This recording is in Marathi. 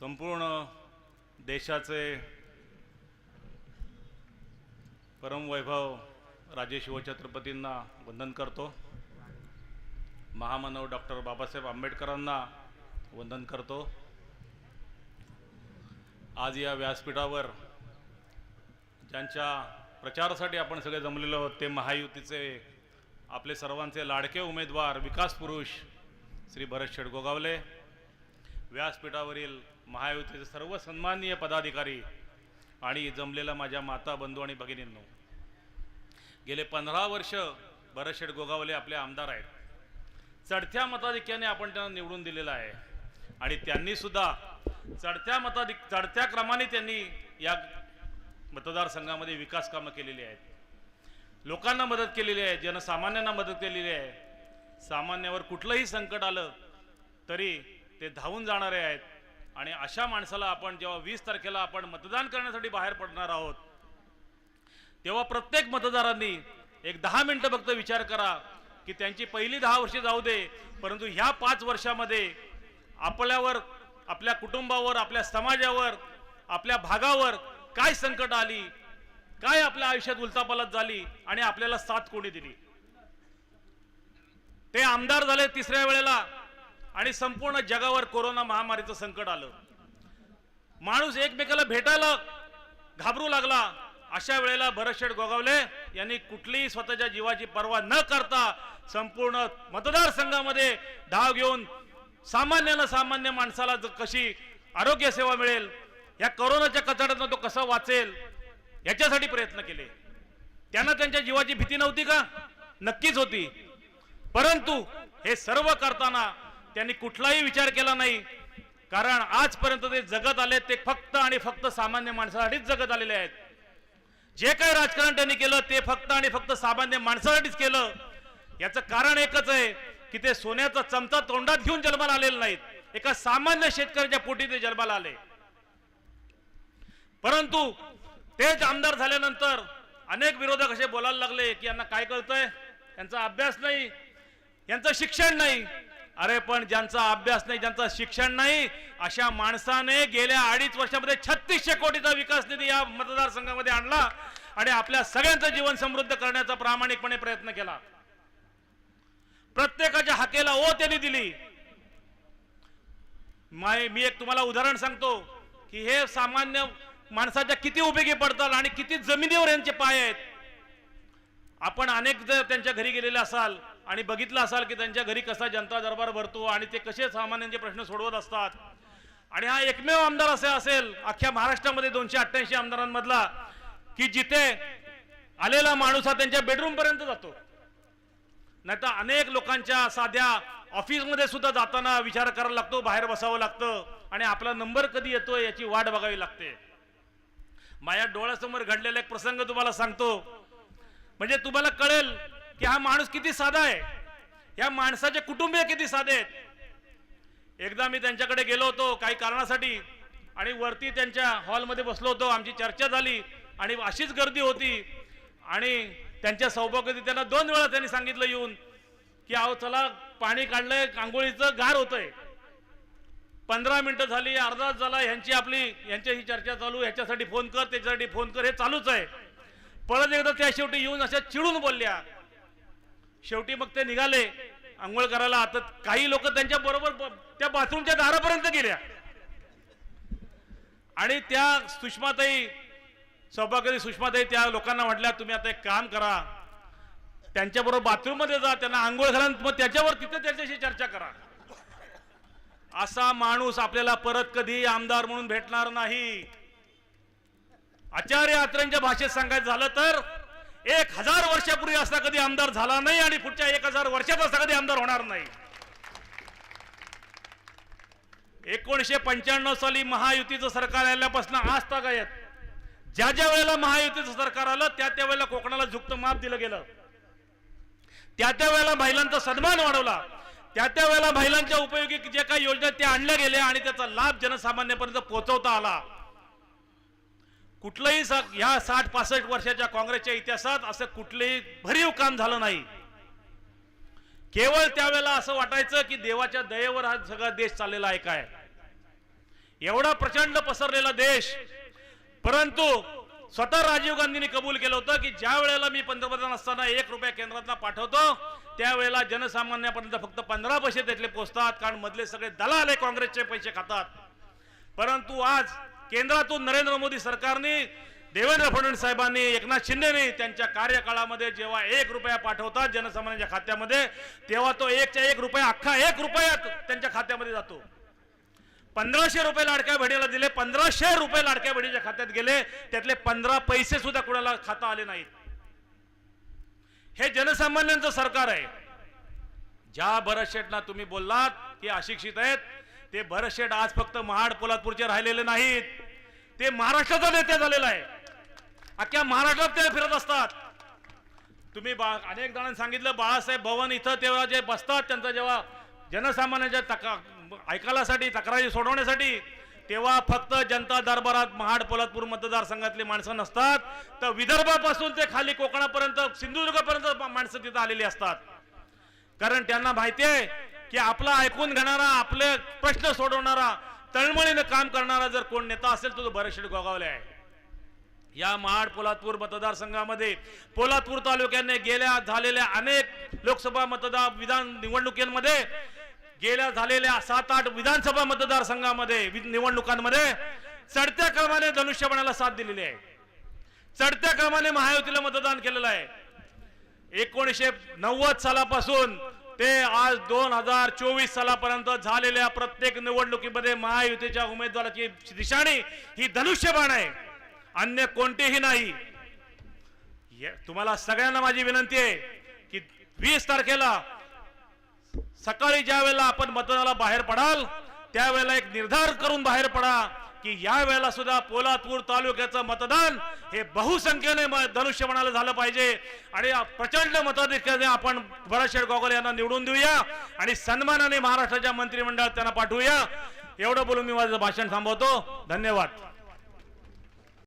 संपूर्ण देशाचे परमवैभव राजे शिवछत्रपतींना वंदन करतो. महामानव डॉक्टर बाबासाहेब आंबेडकरांना वंदन करतो. आज या व्यासपीठावर ज्यांच्या प्रचारासाठी आपण सगळे जमलेलो आहोत ते महायुतीचे आपले सर्वांचे लाडके उमेदवार विकास पुरुष श्री भरत शेडगोगावले. व्यासपीठावरील महायुतीचे सर्व सन्माननीय पदाधिकारी आणि जमलेला माझ्या माता बंधू आणि भगिनींनो गेले पंधरा वर्ष भरतशेठ गोगावले आपले आमदार आहेत. चढत्या मताधिक्याने आपण त्यांना निवडून दिलेलं आहे. आणि त्यांनीसुद्धा चढत्या मताधिक चढत्या क्रमाने त्यांनी या मतदारसंघामध्ये विकास कामं केलेली आहेत. लोकांना मदत केलेली आहे जनसामान्यांना मदत केलेली आहे. सामान्यावर कुठलंही संकट आलं तरी ते धावून जाणारे आहेत. आणि अशा माणसाला आपण जेव्हा वीस तारखेला आपण मतदान करण्यासाठी बाहेर पडणार आहोत तेव्हा प्रत्येक मतदारांनी एक दहा मिनिटं फक्त विचार करा की त्यांची पहिली दहा वर्षे जाऊ दे परंतु ह्या पाच वर्षामध्ये आपल्यावर आपल्या कुटुंबावर आपल्या समाजावर आपल्या भागावर काय संकट आली काय आपल्या आयुष्यात उलतापालत झाली आणि आपल्याला साथ कोणी दिली? ते आमदार झाले तिसऱ्या वेळेला आणि संपूर्ण जगावर कोरोना महामारीचं संकट आलं. माणूस एकमेकाला भेटायला घाबरू लागला. अशा वेळेला भरतशेठ गोगावले यांनी कुठलीही स्वतःच्या जीवाची पर्वा न करता संपूर्ण मतदारसंघामध्ये धाव घेऊन सामान्यानं सामान्य माणसाला कशी आरोग्य सेवा मिळेल या करोनाच्या कचाट्यातनं तो कसा वाचेल याच्यासाठी प्रयत्न केले. त्यांना त्यांच्या जीवाची भीती नव्हती का? नक्कीच होती. परंतु हे सर्व करताना त्यांनी कुठलाही विचार केला नाही. कारण आजपर्यंत ते जगत आले ते फक्त आणि फक्त सामान्य माणसासाठीच जगत आलेले आहेत. जे काही राजकारण त्यांनी केलं ते फक्त आणि फक्त सामान्य माणसासाठीच केलं. याचं कारण एकच आहे की ते सोन्याचा चमचा तोंडात घेऊन जन्माला आलेले नाहीत. एका सामान्य शेतकऱ्याच्या पोटी ते जन्माला आले. परंतु तेच आमदार झाल्यानंतर अनेक विरोधक असे बोलायला लागले की यांना काय कळतंय? यांचा अभ्यास नाही. यांचं शिक्षण नाही. अरे पण ज्यांचा अभ्यास नाही ज्यांचं शिक्षण नाही अशा माणसाने गेल्या अडीच वर्षामध्ये छत्तीसशे कोटीचा विकास निधी या मतदारसंघामध्ये आणला आणि आपल्या सगळ्यांचं जीवन समृद्ध करण्याचा प्रामाणिकपणे प्रयत्न केला. प्रत्येकाच्या हाकेला ओ त्यांनी दिली. माय मी एक तुम्हाला उदाहरण सांगतो की हे सामान्य माणसाच्या किती उपयोगी पडतात आणि किती जमिनीवर यांचे पाय आहेत. आपण अनेक जर त्यांच्या घरी गेलेले असाल आणि बघितलं असाल की त्यांच्या घरी कसा जनता दरबार भरतो आणि ते कसे सामान्यांचे प्रश्न सोडवत असतात. आणि हा एकमेव आमदार असे असेल अख्ख्या महाराष्ट्रामध्ये दोनशे अठ्ठ्याऐंशी आमदारांमधला की जिथे आलेला माणूस हा त्यांच्या बेडरूम पर्यंत जातो. नाहीतर अनेक लोकांच्या साध्या ऑफिसमध्ये सुद्धा जाताना विचार करायला लागतो बाहेर बसावं लागतं आणि आपला नंबर कधी येतोय याची वाट बघावी लागते. माझ्या डोळ्यासमोर घडलेला एक प्रसंग तुम्हाला सांगतो. म्हणजे तुम्हाला कळेल की हा माणूस किती साधा आहे? या माणसाचे कुटुंबीय किती साधे आहेत? एकदा मी त्यांच्याकडे गेलो होतो काही कारणासाठी आणि वरती त्यांच्या हॉलमध्ये बसलो होतो. आमची चर्चा झाली आणि अशीच गर्दी होती. आणि त्यांच्या सौभाग्यवती त्यांना दोन वेळा त्यांनी सांगितलं येऊन की अहो चला पाणी काढलंय आंघोळीचं गार होतंय. पंधरा मिनटं झाली अर्धा झाला ह्यांची आपली यांच्याशी चर्चा चालू ह्याच्यासाठी फोन कर त्याच्यासाठी फोन कर हे चालूच आहे. परत एकदा त्या शेवटी येऊन अशा चिडून बोलल्या. शेवटी मग ते निघाले. आंघोळ करायला आता काही लोक त्यांच्या बरोबर त्या बाथरूमच्या दारापर्यंत गेल्या. आणि त्या सुषमाताई सौभाग्यवती सुषमाताई त्या लोकांना म्हटल्या तुम्ही आता एक काम करा. त्यांच्याबरोबर बाथरूममध्ये जा त्यांना आंघोळ घाला मग त्याच्यावर तिथे त्यांच्याशी चर्चा करा. असा माणूस आपल्याला परत कधी आमदार म्हणून भेटणार नाही. आचार्य आत्र्यांच्या भाषेत सांगायचं झालं तर एक हजार वर्षापूर्वी असा कधी आमदार झाला नाही आणि पुढच्या एक हजार वर्षात असा कधी आमदार होणार नाही. एकोणीशे पंच्याण्णव साली महायुतीचं सरकार आल्यापासून आज तागायत ज्या ज्या वेळेला महायुतीचं सरकार आलं त्या त्या वेळेला कोकणाला झुकतं माप दिलं गेलं. त्या त्या वेळेला महिलांचा सन्मान वाढवला. त्या त्या वेळेला महिलांच्या उपयोगी ज्या काही योजना त्या आणल्या गेल्या आणि त्याचा लाभ जनसामान्यापर्यंत पोहोचवता आला. कुठलंही सा- ह्या साठ पासष्ट वर्षाच्या काँग्रेसच्या इतिहासात असं कुठलंही भरीव काम झालं नाही. केवळ त्यावेळेला असं वाटायचं की देवाच्या दयेवर हा सगळा देश चाललेला आहे काय? एवढा प्रचंड पसरलेला देश. परंतु स्वतः राजीव गांधींनी कबूल केलं होतं की ज्या वेळेला मी पंतप्रधान असताना एक रुपया केंद्रातला पाठवतो त्यावेळेला जनसामान्यापर्यंत फक्त पंधरा पैसे त्यातले पोचतात कारण मधले सगळे दलाल आहे काँग्रेसचे पैसे खातात. परंतु आज केंद्रातून नरेंद्र मोदी सरकारने देवेंद्र फडणवीस साहेबांनी एकनाथ शिंदेने त्यांच्या कार्यकाळामध्ये जेव्हा एक रुपया पाठवतात जनसामान्यांच्या खात्यामध्ये तेव्हा तो एकच्या एक रुपया अख्खा एक रुपया त्यांच्या खात्यामध्ये जातो. पंधराशे रुपये लाडक्या बहिणीला दिले पंधराशे रुपये लाडक्या बहिणीच्या खात्यात गेले त्यातले पंधरा पैसे सुद्धा कुणाला खाता आले नाहीत. हे जनसामान्यांचं सरकार आहे. ज्या भरत तुम्ही बोललात की अशिक्षित आहेत. ते भरतशेठ आज फक्त महाड पोलादपूरचे राहिलेले नाहीत. ते महाराष्ट्राचा नेते झालेला आहे. अख्ख्या महाराष्ट्रात ते फिरत असतात. तुम्ही बा अनेक जणांनी सांगितलं बाळासाहेब भवन इथं तेव्हा जे बसतात त्यांचा जेव्हा जनसामान्यांच्या तका ऐकायलासाठी तक्रारी सोडवण्यासाठी तेव्हा फक्त जनता दरबारात महाड पोलादपूर मतदारसंघातली माणसं नसतात. तर विदर्भापासून ते खाली कोकणापर्यंत सिंधुदुर्गापर्यंत माणसं तिथं आलेली असतात. कारण त्यांना माहिती आहे की आपला ऐकून घेणारा आपले प्रश्न सोडवणारा तळमळीनं काम करणारा जर कोण नेता असेल तर तो बरेचशे गोगावले आहे. या महाड पोलादपूर मतदारसंघामध्ये पोलादपूर तालुक्याने गेल्या झालेल्या अनेक लोकसभा मतदार विधान निवडणुकीमध्ये गेल्या झालेल्या सात आठ विधानसभा मतदारसंघामध्ये वि- निवडणुकांमध्ये चढत्या क्रमाने धनुष्यबणाला साथ दिलेली आहे. चढत्या क्रमाने महायुतीला मतदान केलेलं आहे. एकोणीसशे नव्वद सालापासून ते आज दोन हजार चोवीस सालापर्यंत झालेल्या प्रत्येक निवडणुकीमध्ये महायुतीच्या उमेदवाराची दिशाणी ही धनुष्यबाण आहे. अन्य कोणतेही नाही. ये- तुम्हाला सगळ्यांना माझी विनंती आहे की वीस तारखेला सकाळी ज्या वेळेला आपण मतदानाला बाहेर पडाल त्यावेळेला एक निर्धार करून बाहेर पडा. की या वेळेला सुद्धा पोलादपूर तालुक्याचं मतदान हे बहुसंख्येने म- धनुष्यबाणाला झालं पाहिजे. आणि प्रचंड मताधिक्याने आपण भरतशेठ गोगल यांना निवडून देऊया आणि सन्मानाने महाराष्ट्राच्या मंत्रिमंडळात त्यांना पाठवूया. एवढं बोलून मी माझं भाषण थांबवतो. धन्यवाद.